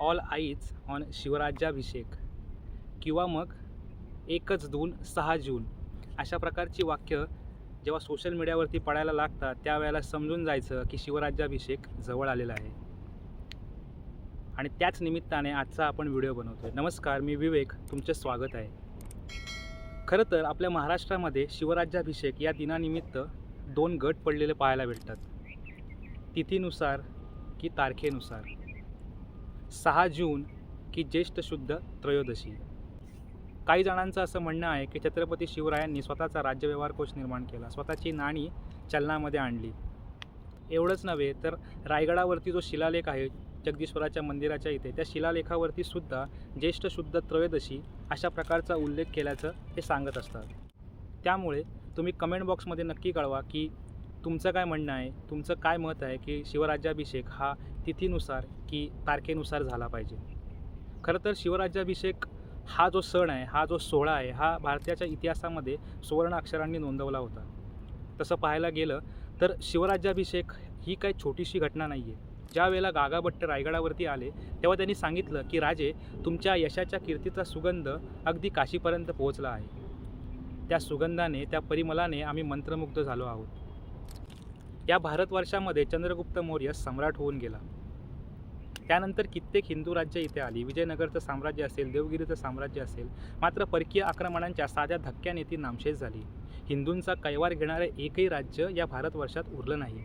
All eyes on शिवराज्याभिषेक किंवा मग एकच दोन सहा जून. अशा प्रकारची वाक्य जेव्हा सोशल मीडियावरती पडायला लागतात त्यावेळेला समजून जायचं की शिवराज्याभिषेक जवळ आलेला आहे. आणि त्याच निमित्ताने आजचा आपण व्हिडिओ बनवतो आहे नमस्कार मी विवेक. तुमचे स्वागत आहे. खरं तर आपल्या महाराष्ट्रामध्ये शिवराज्याभिषेक या दिनानिमित्त दोन गट पडलेले पाहायला भेटतात. तिथीनुसार की तारखेनुसार. सहा जून की ज्येष्ठ शुद्ध त्रयोदशी. काही जणांचं असं म्हणणं आहे की छत्रपती शिवरायांनी स्वतःचा राज्यव्यवहार कोश निर्माण केला. स्वतःची नाणी चलनामध्ये आणली. एवढंच नव्हे तर रायगडावरती जो शिलालेख आहे जगदीश्वराच्या मंदिराच्या इथे त्या शिलालेखावरती सुद्धा ज्येष्ठ शुद्ध त्रयोदशी अशा प्रकारचा उल्लेख केल्याचं हे सांगत असतात. त्यामुळे तुम्ही कमेंट बॉक्समध्ये नक्की कळवा की तुमचं काय म्हणणं आहे? तुमचं काय मत आहे की शिवराज्याभिषेक हा तिथीनुसार की तारखेनुसार झाला पाहिजे? खरं तर शिवराज्याभिषेक हा जो सण आहे हा जो सोहळा आहे हा भारताच्या इतिहासामध्ये सुवर्ण अक्षरांनी नोंदवला होता. तसं पाहायला गेलं तर शिवराज्याभिषेक ही काही छोटीशी घटना नाही आहे ज्या वेळेला गागाभट्ट रायगडावरती आले तेव्हा त्यांनी सांगितलं की राजे तुमच्या यशाच्या कीर्तीचा सुगंध अगदी काशीपर्यंत पोहोचला आहे. त्या सुगंधाने त्या परिमलाने आम्ही मंत्रमुग्ध झालो आहोत. या भारतवर्षामध्ये चंद्रगुप्त मौर्य सम्राट होऊन गेला. त्यानंतर कित्येक हिंदू राज्य इथे आली. विजयनगरचं साम्राज्य असेल देवगिरीचं साम्राज्य असेल मात्र परकीय आक्रमणांच्या साध्या धक्क्याने ती नामशेष झाली. हिंदूंचा कैवार घेणारे एकही राज्य या भारतवर्षात उरलं नाही.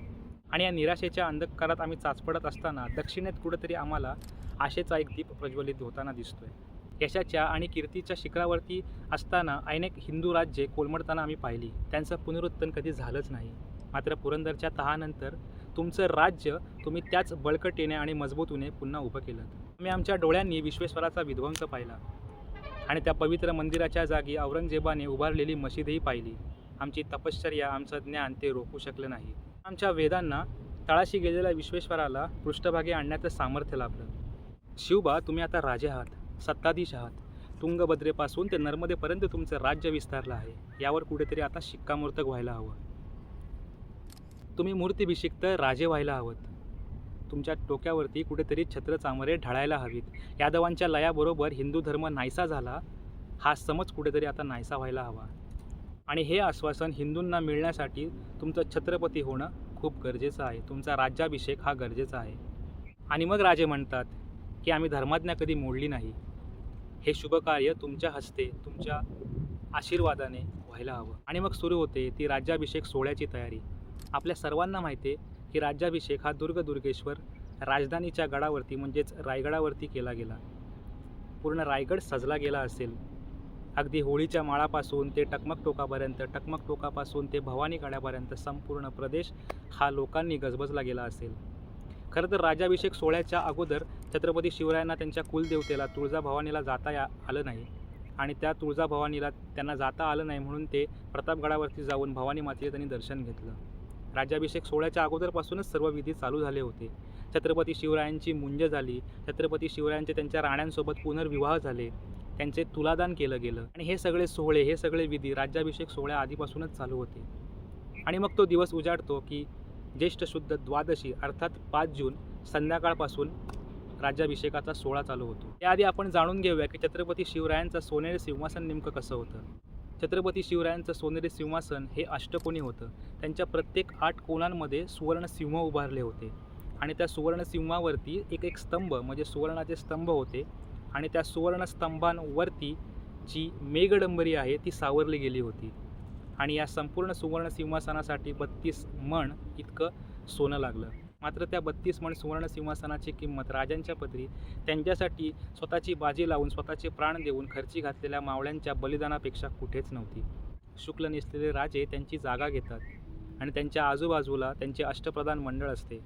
आणि या निराशेच्या अंधकारात आम्ही चाचपडत असताना दक्षिणेत कुठंतरी आम्हाला आशेचा एक दीप प्रज्वलित होताना दिसतोय. यशाच्या आणि कीर्तीच्या शिखरावरती असताना अनेक हिंदू राज्ये कोलमडताना आम्ही पाहिली. त्यांचं पुनरुत्थान कधी झालंच नाही. मात्र पुरंदरच्या तहानंतर तुमचं राज्य तुम्ही त्याच बळकटीने आणि मजबूतीने पुन्हा उभं केलं. आम्ही आमच्या डोळ्यांनी विश्वेश्वराचा विध्वंस पाहिला आणि त्या पवित्र मंदिराच्या जागी औरंगजेबाने उभारलेली मशिदही पाहिली. आमची तपश्चर्या आमचं ज्ञान ते रोखू शकलं नाही. आमच्या वेदांना तळाशी गेलेल्या विश्वेश्वराला पृष्ठभागी आणण्याचं सामर्थ्य लाभलं. शिवबा तुम्ही आता राजे आहात सत्ताधीश आहात. तुंगभद्रेपासून ते नर्मदेपर्यंत तुमचं राज्य विस्तारलं आहे. यावर कुठेतरी आता शिक्कामोर्तक व्हायला हवं. तुम्ही मूर्तीभिषिक्त राजे व्हायला हवत तुमच्या डोक्यावरती कुठेतरी छत्र चामरे ढळायला हवीत. यादवांच्या लयाबरोबर हिंदू धर्म नाहीसा झाला हा समज कुठेतरी आता नाहीसा व्हायला हवा. आणि हे आश्वासन हिंदूंना मिळण्यासाठी तुमचं छत्रपती होणं खूप गरजेचं आहे. तुमचा राज्याभिषेक हा गरजेचा आहे. आणि मग राजे म्हणतात की आम्ही धर्माज्ञा कधी मोडली नाही. हे शुभकार्य तुमच्या हस्ते तुमच्या आशीर्वादाने व्हायला हवं. आणि मग सुरू होते ती राज्याभिषेक सोहळ्याची तयारी. आपल्या सर्वांना माहिती आहे की राज्याभिषेक हा दुर्ग दुर्गेश्वर राजधानीच्या गडावरती म्हणजेच रायगडावरती केला गेला. पूर्ण रायगड सजला गेला असेल. अगदी होळीच्या माळापासून ते टकमक टोकापर्यंत टकमक टोकापासून ते भवानी गडापर्यंत संपूर्ण प्रदेश हा लोकांनी गजबजला गेला असेल. खरं तर राज्याभिषेक सोहळ्याच्या अगोदर छत्रपती शिवरायांना त्यांच्या कुलदेवतेला तुळजाभवानीला जाता या आलं नाही आणि त्या तुळजाभवानीला त्यांना जाता आलं नाही म्हणून ते प्रतापगडावरती जाऊन भवानी मातेचे त्यांनी दर्शन घेतलं. राज्याभिषेक सोहळ्याच्या अगोदरपासूनच सर्व विधी चालू झाले होते. छत्रपती शिवरायांची मुंज झाली. छत्रपती शिवरायांचे त्यांच्या राण्यांसोबत पुनर्विवाह झाले. त्यांचे तुलादान केलं गेलं. आणि हे सगळे सोहळे हे सगळे विधी राज्याभिषेक सोहळ्या आधीपासूनच चालू होते. आणि मग तो दिवस उजाडतो की ज्येष्ठ शुद्ध द्वादशी अर्थात पाच जून संध्याकाळपासून राज्याभिषेकाचा सोहळा चालू होतो. त्याआधी आपण जाणून घेऊया की छत्रपती शिवरायांचं सोनेरी सिंहासन नेमकं कसं होतं. छत्रपती शिवरायांचं सोनेरी सिंहासन हे अष्टकोनी होतं. त्यांच्या प्रत्येक आठ कोणांमध्ये सुवर्णसिंह उभारले होते. आणि त्या सुवर्णसिंहावरती एक एक स्तंभ म्हणजे सुवर्णाचे स्तंभ होते. आणि त्या सुवर्णस्तंभांवरती जी मेघडंबरी आहे ती सावरली गेली होती. आणि या संपूर्ण सुवर्ण सिंहासनासाठी बत्तीस मण इतकं सोनं लागलं. मात्र त्या बत्तीस मण सुवर्ण सिंहासनाची किंमत राजांच्या पदरी त्यांच्यासाठी स्वतःची बाजी लावून स्वतःचे प्राण देऊन खर्ची घातलेल्या मावळ्यांच्या बलिदानापेक्षा कुठेच नव्हती. शुक्ल नेसलेले राजे त्यांची जागा घेतात आणि त्यांच्या आजूबाजूला त्यांचे अष्टप्रधान मंडळ असते.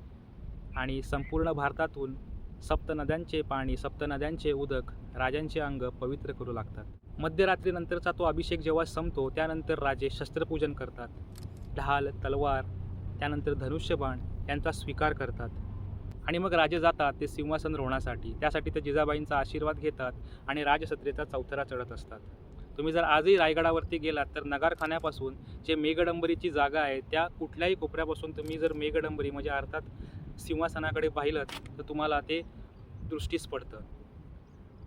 आणि संपूर्ण भारतातून सप्त नद्यांचे पाणी सप्त नद्यांचे उदक राजांचे अंग पवित्र करू लागतात. मध्यरात्रीनंतरचा तो अभिषेक जेव्हा संपतो त्यानंतर राजे शस्त्रपूजन करतात. ढाल तलवार त्यानंतर धनुष्यबाण यांचा स्वीकार करतात. आणि मग राजे जातात ते सिंहासन रोवण्यासाठी. त्यासाठी ते जिजाबाईंचा आशीर्वाद घेतात आणि राजसत्रेचा चौथरा चढत असतात. तुम्ही जर आजही रायगडावरती गेलात तर नगारखान्यापासून जे मेघडंबरीची जागा आहे त्या कुठल्याही कोपऱ्यापासून तुम्ही जर मेघडंबरी म्हणजे अर्थात सिंहासनाकडे पाहिलं तर तुम्हाला ते दृष्टीस पडतं.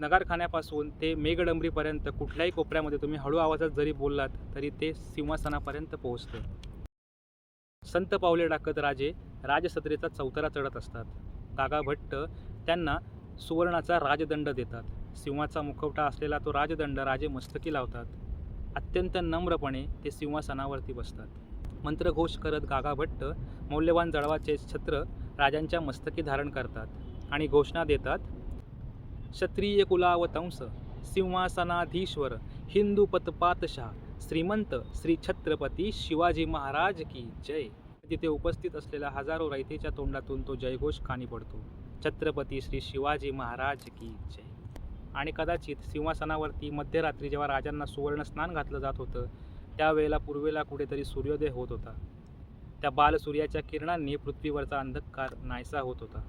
नगारखान्यापासून ते मेघडंबरीपर्यंत कुठल्याही कोपऱ्यामध्ये तुम्ही हळू आवाजात जरी बोललात तरी ते सिंहासनापर्यंत पोहोचतं. संत पावले टाकत राजे राजसत्रेचा चौतरा चढत असतात. काका भट्ट त्यांना सुवर्णाचा राजदंड देतात. सिंहाचा मुखवटा असलेला तो राजदंड राजे मस्तकी लावतात. अत्यंत नम्रपणे ते सिंहासनावरती बसतात. मंत्रघोष करत गागा भट्ट मौल्यवान जळवाचे छत्र राजांच्या मस्तकी धारण करतात आणि घोषणा देतात क्षत्रिय कुलावतंस सिंहासनाधीश्वर हिंदू पतपातशाह श्रीमंत श्री छत्रपती शिवाजी महाराज की जय. तिथे उपस्थित असलेल्या हजारो रयतेच्या तोंडातून तो जयघोष खाणी पडतो. छत्रपती श्री शिवाजी महाराज की जय. आणि कदाचित सिंहासनावरती मध्यरात्री जेव्हा राजांना सुवर्ण स्नान घातलं जात होतं त्यावेळेला पूर्वेला कुठेतरी सूर्योदय होत होता. त्या बालसूर्याच्या किरणांनी पृथ्वीवरचा अंधकार नाहीसा होत होता.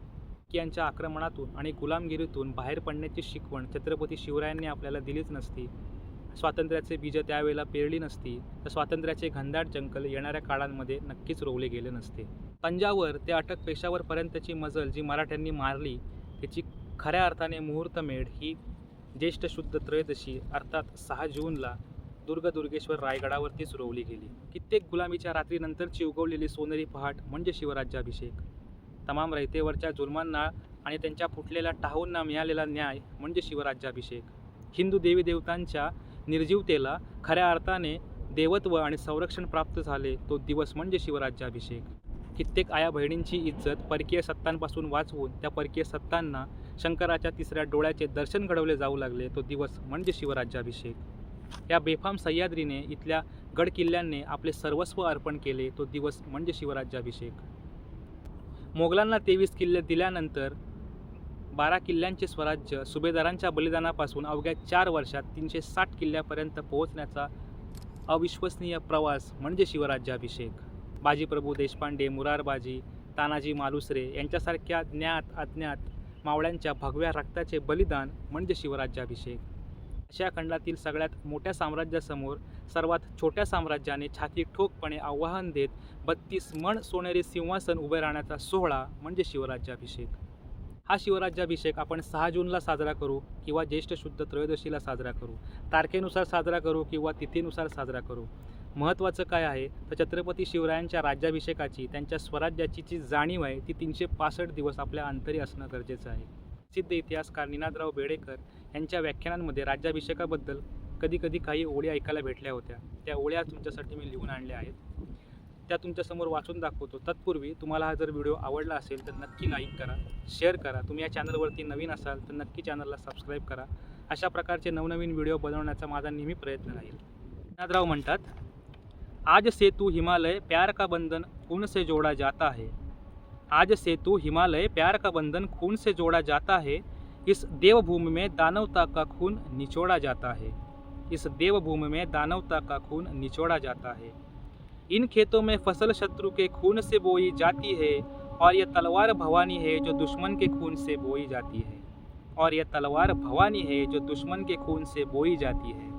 यांच्या आक्रमणातून आणि गुलामगिरीतून बाहेर पडण्याची शिकवण छत्रपती शिवरायांनी आपल्याला दिलीच नसती स्वातंत्र्याचे बीज त्यावेळेला पेरली नसती तर स्वातंत्र्याचे घनदाट जंगल येणाऱ्या काळांमध्ये नक्कीच रोवले गेले नसते. पंजावर ते अटक पेशावरपर्यंतची मजल जी मराठ्यांनी मारली त्याची खऱ्या अर्थाने मुहूर्तमेढ ही ज्येष्ठ शुद्ध त्रयोदशी अर्थात सहा जूनला दुर्ग दुर्गेश्वर रायगडावरतीच रोवली गेली. कित्येक गुलामीच्या रात्रीनंतरची उगवलेली सोनेरी पहाट म्हणजे शिवराज्याभिषेक. तमाम रहितेवरच्या जुलमांना आणि त्यांच्या फुटलेल्या टाहूंना मिळालेला न्याय म्हणजे शिवराज्याभिषेक. हिंदू देवी देवतांच्या निर्जीवतेला खऱ्या अर्थाने देवत्व आणि संरक्षण प्राप्त झाले तो दिवस म्हणजे शिवराज्याभिषेक. कित्येक आया बहिणींची इज्जत परकीय सत्तांपासून वाचवून त्या परकीय सत्तांना शंकराच्या तिसऱ्या डोळ्याचे दर्शन घडवले जाऊ लागले तो दिवस म्हणजे शिवराज्याभिषेक. या बेफाम सह्याद्रीने इथल्या गडकिल्ल्यांनी आपले सर्वस्व अर्पण केले तो दिवस म्हणजे शिवराज्याभिषेक. मोगलांना तेवीस किल्ले दिल्यानंतर बारा किल्ल्यांचे स्वराज्य सुभेदारांच्या बलिदानापासून अवघ्या चार वर्षात तीनशे साठ किल्ल्यापर्यंत पोहोचण्याचा अविश्वसनीय प्रवास म्हणजे शिवराज्याभिषेक. बाजीप्रभू देशपांडे मुरारबाजी तानाजी मालुसरे यांच्यासारख्या ज्ञात अज्ञात मावळ्यांच्या भगव्या रक्ताचे बलिदान म्हणजे शिवराज्याभिषेक. आशिया खंडातील सगळ्यात मोठ्या साम्राज्यासमोर सर्वात छोट्या साम्राज्याने छाती ठोकपणे आव्हान देत बत्तीस मण सोनेरी सिंहासन उभे राहण्याचा सोहळा म्हणजे शिवराज्याभिषेक. हा शिवराज्याभिषेक आपण सहा जूनला साजरा करू किंवा ज्येष्ठ शुद्ध त्रयोदशीला साजरा करू तारखेनुसार साजरा करू किंवा तिथीनुसार साजरा करू. महत्त्वाचं काय आहे? तर छत्रपती शिवरायांच्या राज्याभिषेकाची त्यांच्या स्वराज्याची जी जाणीव आहे ती तीनशे पासष्ट दिवस आपल्या अंतरी असणं गरजेचं आहे. सिद्ध इतिहासकार निनादराव बेडेकर यांच्या व्याख्यानांमध्ये राज्याभिषेकाबद्दल कधी कधी काही ओळी ऐकायला भेटल्या होत्या. त्या ओळ्या तुमच्यासाठी मी लिहून आणल्या आहेत. त्या तुमच्यासमोर वाचून दाखवतो. तत्पूर्वी तुम्हाला हा जर व्हिडिओ आवडला असेल तर नक्की लाईक करा शेअर करा. तुम्ही या चॅनलवरती नवीन असाल तर नक्की चॅनलला सबस्क्राईब करा. अशा प्रकारचे नवनवीन व्हिडिओ बनवण्याचा माझा नेहमी प्रयत्न राहील. नादराव म्हणतात आज से तू हिमालय प्यार का बंधन खून से जोड़ा जाता है? आज से तू हिमालय प्यार का बंधन खून से जोड़ा जाता है? इस देवभूमि में दानवता का खून निचोड़ा जाता है? इस देवभूमि में दानवता का खून निचोड़ा जाता है? इन खेतों में फ़सल शत्रु के खून से बोई जाती है और यह तलवार भवानी है जो दुश्मन के खून से बोई जाती है। और यह तलवार भवानी है जो दुश्मन के खून से बोई जाती है।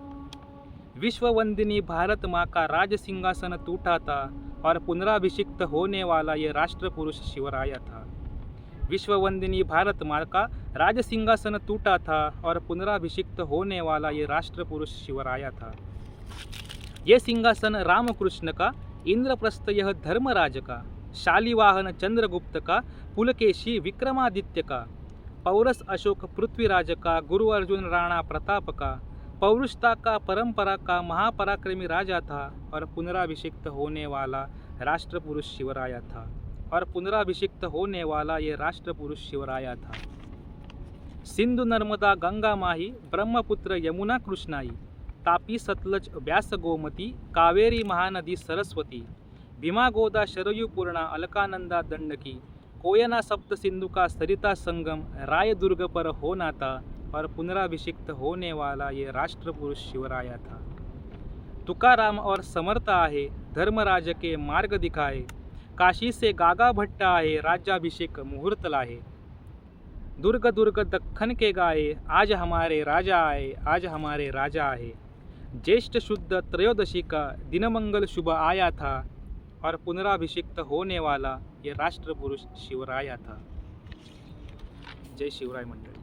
विश्ववंदिनी भारत माँ का राज सिंहासन टूटा था और पुनराभिषिक्त होने वाला यह राष्ट्र पुरुष शिवराया था। विश्ववंदिनी भारत माँ का राज सिंहासन टूटा था और पुनराभिषिक्त होने वाला ये राष्ट्र पुरुष शिवराया था। ये सिंहासन रामकृष्ण का इंद्रप्रस्थ यह धर्मराज का शालिवाहन चंद्रगुप्त का पुलकेशी विक्रमादित्य का पौरस अशोक पृथ्वीराज का गुरु अर्जुन राणा प्रताप का पौरुषता का परंपरा का महापराक्रमी राजा था और पुनराभिषिक्त होने वाला राष्ट्रपुरुष शिवराया था और पुनराभिषिक्त होने वाला ये राष्ट्रपुरुष शिवराया था। सिंधु नर्मदा गंगा माही ब्रह्मपुत्र यमुना कृष्णाई तापी सतलज व्यास गोमती, कावेरी महानदी सरस्वती, भीमा गोदा शरयू पूर्णा, अलकानंदा दंडकी, कोयना सप्त सिंधु का सरिता संगम, राय दुर्ग पर हो नाता, और पुनराभिषिक्त होने वाला ये राष्ट्रपुरुष शिवराया था। तुकाराम और समर्थ आहे, धर्मराज के मार्ग दिखाए, काशी से गागा भट्ट आहे, राज्याभिषेक मुहूर्त लाहे। दुर्ग दुर्ग दख्खन के गाए, आज हमारे राजा आए, आज हमारे राजा आए ज्येष्ठ शुद्ध त्रयोदशी का दिनमंगल शुभ आया था और पुनराभिषिक्त होने वाला ये राष्ट्र पुरुष शिवराया था जय शिवराय मंडळी।